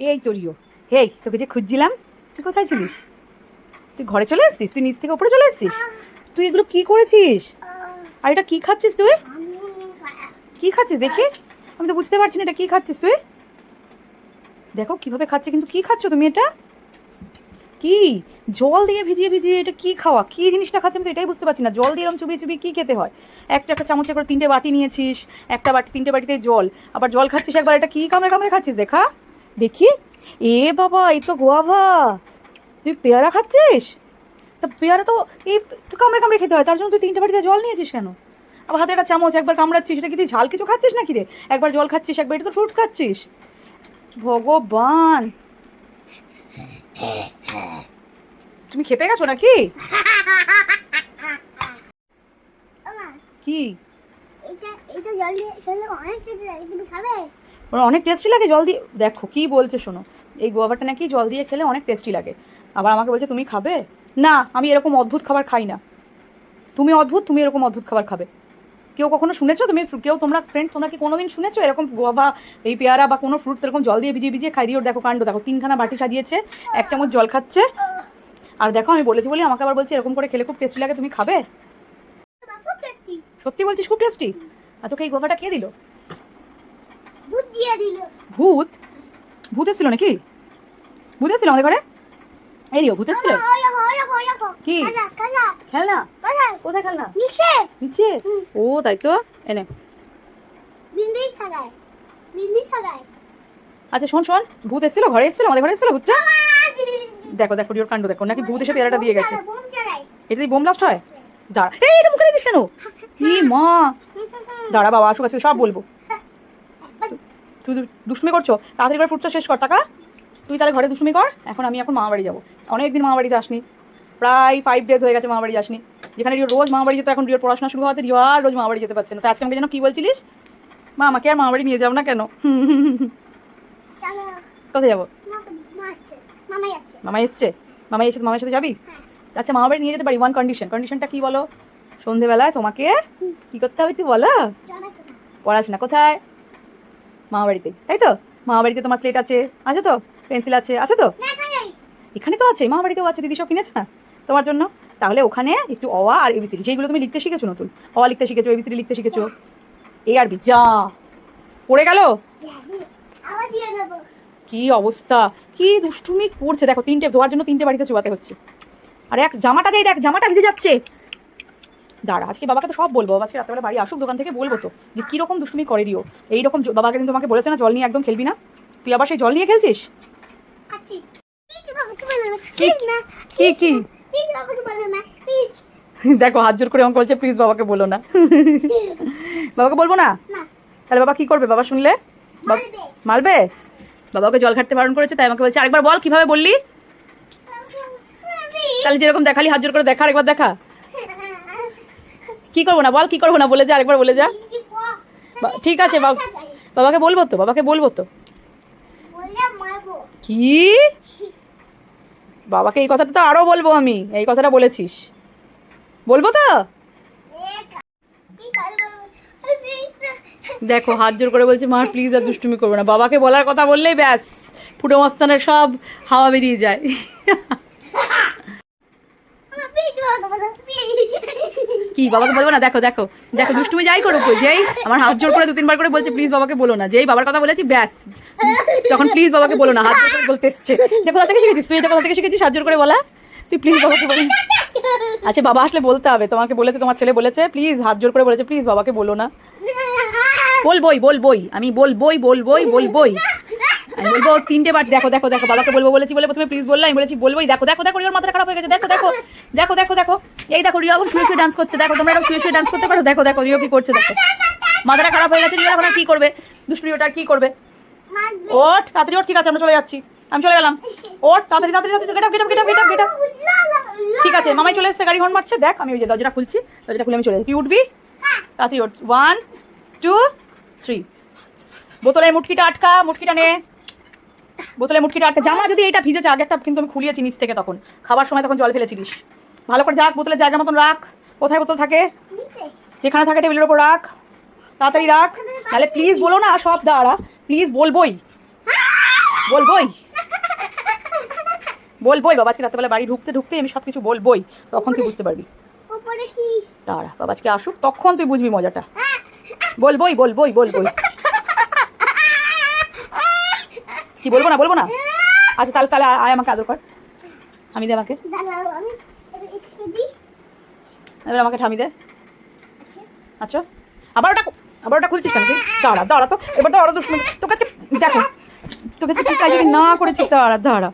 এই তোরিও হেই তোকে যে খুঁজছিলাম, তুই কোথায় ছিলিস? তুই ঘরে চলে এসছিস? তুই নিচ থেকে উপরে চলে এসছিস? তুই এগুলো কি করেছিস? আর এটা কি খাচ্ছিস তুই? কি খাচ্ছিস? দেখি। আমি তো বুঝতে পারছি না এটা কি খাচ্ছিস তুই? দেখো কীভাবে খাচ্ছে, কিন্তু কি খাচ্ছ তুমি এটা? কি? জল দিয়ে ভিজিয়ে ভিজিয়ে এটা কি খাওয়া? কি জিনিসটা খাচ্ছে আমি তো এটাই বুঝতে পারছি না। জল দিয়ে এরকম চুবিয়ে চুবিয়ে কি খেতে হয়? একটা একটা চামচে করে তিনটে বাটি নিয়েছিস, একটা বাটি তিনটে বাটিতে জল। আবার জল খাচ্ছিস একবার, এটা কি কামড়ে কামড়ে খাচ্ছিস? দেখা। দেখি। এ বাবা এই তো গোয়াভা। তুই পেয়ারা খাচ্ছিস? তা পেয়ারা তো এই তো কামড়ে কামড়ে খেতে হয় তার জন্য তুই তিনটে বাটিতে জল নিয়েছিস কেন? আবার হাতে একটা চামচ একবার কামড়াচ্ছিস সেটা কি তুই ঝাল কিছু খাচ্ছিস নাকি রে? একবার জল খাচ্ছিস একবার এটা তো ফ্রুটস খাচ্ছিস। ভগবান। তুমি খেপে গেছো নাকি? কি? এটা এটা জল দিয়ে অনেক কিছু লাগে তুমি খাবে? ওরা অনেক টেস্টি লাগে জল দিয়ে দেখো কি বলছে শোনো। এই গোয়াবাটা নাকি জল দিয়ে খেলে অনেক টেস্টি লাগে। আবার আমাকে বলছে তুমি খাবে? না আমি এরকম অদ্ভুত খাবার খাই না। তুমি অদ্ভুত তুমি এরকম অদ্ভুত খাবার খাবে। কেউ কখনো শুনেছো? তুমি কেউ তোমরা ফ্রেন্ড তোমরা কি কোনোদিন শুনেছো? এরকম গোয়াবা এই পেয়ারা বা কোনো ফ্রুটস এরকম জল দিয়ে ভিজিয়ে ভিজিয়ে খাই দিয়ে ওর দেখো কাণ্ড। দেখো তিনখানা বাটি সাজিয়েছে এক চামচ জল খাচ্ছে। আর দেখো আমি বলেছি বলি আমাকে আবার বলছি এরকম করে খেলে খুব টেস্টি লাগে তুমি খাবে? সত্যি বলছিস খুব টেস্টি আর তোকে এই গোয়াবাটা কে দিল? ভূত? ভূত এসেছিল নাকি? ভূত এসেছিল আমাদের ঘরে? এই রিও ভূত এসেছিল। কি? খেলনা কোথায় খেলনা? নিচে। নিচে? ও তাই তো? এনে বিন্দি ছাড়ায় বিন্দি ছাড়ায় আচ্ছা শোন শোন। ভূত এসেছিল ঘরে এসেছিল আমাদের ঘরে এসেছিল ভূতটা? দেখো দেখো রিওর কাণ্ড দেখো। নাকি ভূত এসে পেয়ারাটা দিয়ে গেছে? এটা দিয়ে বোম ব্লাস্ট হয়? দাঁড়া। এই এটা মুখে দিচ্ছিস কেন? ই মা। দাঁড়া বাবা আসুক আছে সব বলব। তুই দু- দুষ্টুমি করছ? তাড়াতাড়ি করে ফুটটা শেষ কর টাকা। তুই তাহলে ঘরে দুষ্টুমি কর এখন আমি এখন মামাবাড়ি যাব। অনেকদিন মামা বাড়ি যাসনি। প্রায় ফাইভ ডেজ হয়ে গেছে মামাবাড়ি যাসনি। যেখানে রিও রোজ মামা বাড়ি যেত এখন রিওর পড়াশোনা শুরু হওয়াতে রিও আর রোজ মামাবাড়ি যেতে পারছে না। তো আজকে আমাকে যেন কি বলছিলিস? মা আমাকে আর মামাবাড়ি নিয়ে যাও না কেন? কোথায় যাব? মামা এসছে? মামা এসে মামার সাথে যাবি? আচ্ছা মামাবাড়ি নিয়ে যেতে পারি ওয়ান কন্ডিশন কন্ডিশনটা কি বলো? সন্ধেবেলায় তোমাকে কি করতে হবে তুই বলো? পড়াশোনা। কোথায়? মামা বাড়িতে তাই তো? মামা বাড়িতে তোমার স্লেট আছে আছে তো? পেন্সিল আছে আছে তো? এখানে তো আছে মামা বাড়িতেও আছে দিদি সব কিনেছে? না তোমার জন্য। তাহলে ওখানে একটু অওয়া আর এবিসিডি যেগুলো তুমি লিখতে শিখেছো নতুন। অওয়া লিখতে শিখেছো এবিসিডি লিখতে শিখেছো। এ আর বি যা। পড়ে গেল? কি অবস্থা? কি দুষ্টুমি করছে? দেখো তিনটে ধোয়ার জন্য তিনটে বাড়িতে চুবাতে হচ্ছে। আর এক জামাটা দেয় দেখ জামাটা ভিজে যাচ্ছে। দাঁড়া আজকে বাবাকে তো সব বলব আজকে রাত্রেবেলা বাড়ি আসুক দোকান থেকে বলব তো যে কীরকম দুষ্টুমি করে দিও। এইরকম বাবাকে কিন্তু তোমাকে বলেছে না জল নিয়ে একদম খেলবি না। তুই আবার সেই জল নিয়ে খেলছিস? কি? কি দেখো হাত জোর করে অঙ্ক বলছে প্লিজ বাবাকে বলো না। বাবাকে বলব না? তাহলে বাবা কি করবে? বাবা শুনলে? মারবে। বাবাকে জল খাটতে বারণ করেছে তাই আমাকে বলছে আরেকবার বল কীভাবে বললি? তাহলে যেরকম দেখালি হাত জোর করে দেখা আরেকবার দেখা। কি করব না বল কি করব না বলে যা আরেকবার বলে যা। ঠিক আছে বাবা বাবাকে বলব তো বাবাকে বলব তো। কি? বাবাকে এই কথাটা তো আরও বলব আমি এই কথাটা বলেছিস। বলব তো? দেখো হাত জোর করে বলছে মা প্লিজ আর দুষ্টুমি করব না। বাবাকে বলার কথা বললেই ব্যাস ফুটো মস্তানের সব হাওয়া বেরিয়ে যায় প্লিজ বাবাকে বলো প্লিজ কি, বাবাকে বলব না? দেখো দেখো দেখো, দুষ্টুমি যাই করুক যেই আমার হাত জোর করে দু তিনবার করে বলছে প্লিজ বাবাকে বলো না। যেই বাবার কথা বলেছি, ব্যাস। তখন প্লিজ বাবাকে বলো না। হাত জোর করে বলতে এসছে। দেখো, কোথা থেকে শিখেছিস তুই? এটা কোথা থেকে শিখেছিস? হাত জোর করে বলা। তুই প্লিজ বাবাকে বলো। আচ্ছা বাবা আসলে বলতে হবে। তোমাকে বলেছে, তোমার ছেলে বলেছে প্লিজ হাত জোর করে বলেছে প্লিজ বাবাকে বলো না। বলবই বলবই আমি বলবই বলবই বলবই আমি বলব, তিনটে বার, দেখো দেখো দেখো, বাবাকে বলব, বলেছি, বলে প্রথমে প্লিজ বলল, আমি বলেছি, বলবোই, দেখো দেখো দেখো রিওর মাথা খারাপ হয়ে গেছে, দেখো দেখো দেখো দেখো দেখো, এই দেখো রিও এখন শুয়ে শুয়ে ডান্স করছে, দেখো, তোমরা এরকম শুয়ে শুয়ে ডান্স করতে পারো? দেখো দেখো রিও কি করছে, দেখো। মাথাটা খারাপ হয়ে গেছে রিও এখন কি করবে? দুষ্টু রিওটা আর কি করবে? ওঠ, তাড়াতাড়ি ওঠ, ঠিক আছে, আমরা চলে যাচ্ছি। আমি চলে গেলাম। ওঠ, তাড়াতাড়ি তাড়াতাড়ি গেটাপ গেটাপ গেটাপ গেটাপ ঠিক আছে, মামাই চলে এসেছে, গাড়ি হর্ন মারছে, দেখ, আমি ওই যে দরজাটা খুলছি, দরজাটা খুলে আমি চলে যাচ্ছি। উঠবি? তাড়াতাড়ি ওঠ। ওয়ান টু থ্রি বোতলের মুটকিটা আটকা, মুটকিটা নে। বোতলের মুটকিটা আটকা জামা যদি এটা ভিজেছে আগেরটা কিন্তু আমি খুলিয়েছি নিচ থেকে তখন। খাবার সময় তখন জল ফেলেছিলিস ভালো করে যাক বোতলের জায়গা মতন রাখ। কোথায় বোতল থাকে? যেখানে থাকে টেবিলের ওপর রাখ। তাড়াতাড়ি রাখ। তাহলে প্লিজ বলো না সব দাঁড়া। প্লিজ বলবোই। বলবই। বলবই বাবা আজকে রাত্রেবেলা বাড়ি ঢুকতে ঢুকতে আমি সব কিছু বলবই। তখন তুই বুঝতে পারবি। তারা বাবা আজকে আসুক তখন তুই বুঝবি মজাটা। বলবই বলবই বলবই। কি বলব না বলব না? আচ্ছা তাহলে তাহলে আয় আমাকে আদর কর। আমি দে আমাকে। এবার আমাকে ঠামি দে। আচ্ছা। আচ্ছা। আবার ওটা আবার ওটা খুলছিস কেন তুই? দাঁড়া দাঁড়া তো। এবার দাঁড়া দুশ্মন। তোকে কাছে দেখো তোকে আজকে কাজ আমি না করেছি দাঁড়া দাঁড়া।